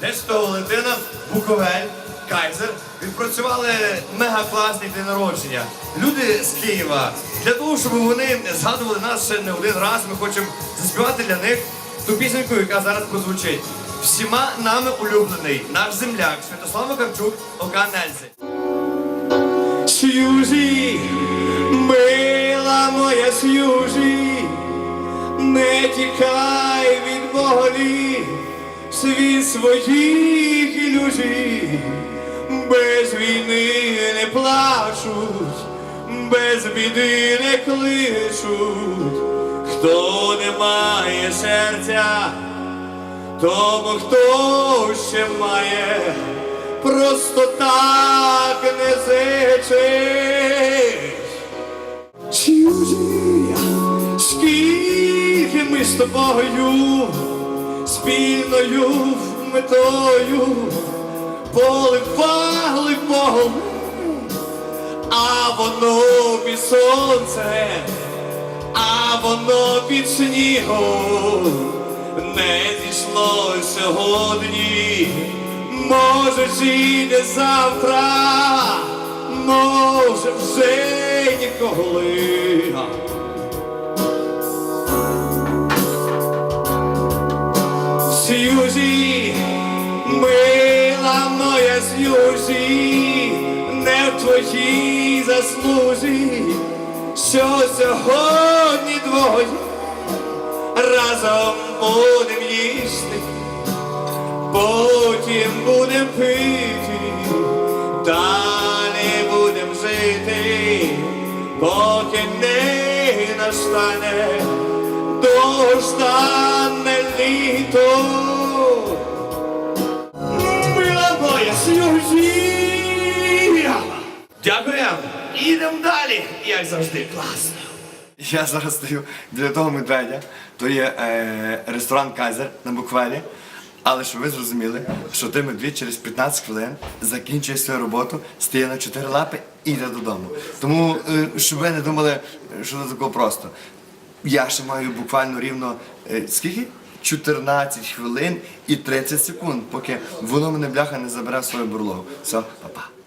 Святого Валентина, Буковель, Кайзер відпрацювали мега класний день народження. Люди з Києва. Для того, щоб вони згадували нас ще не один раз, ми хочемо заспівати для них ту пісеньку, яка зараз прозвучить. Всіма нами улюблений наш земляк Святослав Макарчук, Ока Нельзи. Сьюзі, мила моя Сьюзі, не тікай від болі, світ своїх ілюзій, без війни не плачуть, без біди не кличуть, хто не має серця, тому хто ще має, просто так не зичить. Сьюзі, скільки ми з тобою, спільною метою, поливали Богом, а воно під сонцем, а воно під снігом не зійшло сьогодні, може і завтра, може вже ніколи. Сьюзі, не в твоїй заслузі, що сьогодні двоє разом будем їсти, потім будем пити, далі будем жити, поки не настане довждане літо. Ідемо далі! Як завжди, класно! Я зараз стою біля того медведя, то є е, ресторан Кайзер на Буквелі. Але щоб ви зрозуміли, що той медвідь через 15 хвилин закінчує свою роботу, стає на чотири лапи і йде додому. Тому, е, щоб ви не думали, що це тако просто. Я ще маю буквально рівно е, скільки? 14 хвилин і 30 секунд, поки воно мене бляха не забере в свою бурлогу. Все, па-па.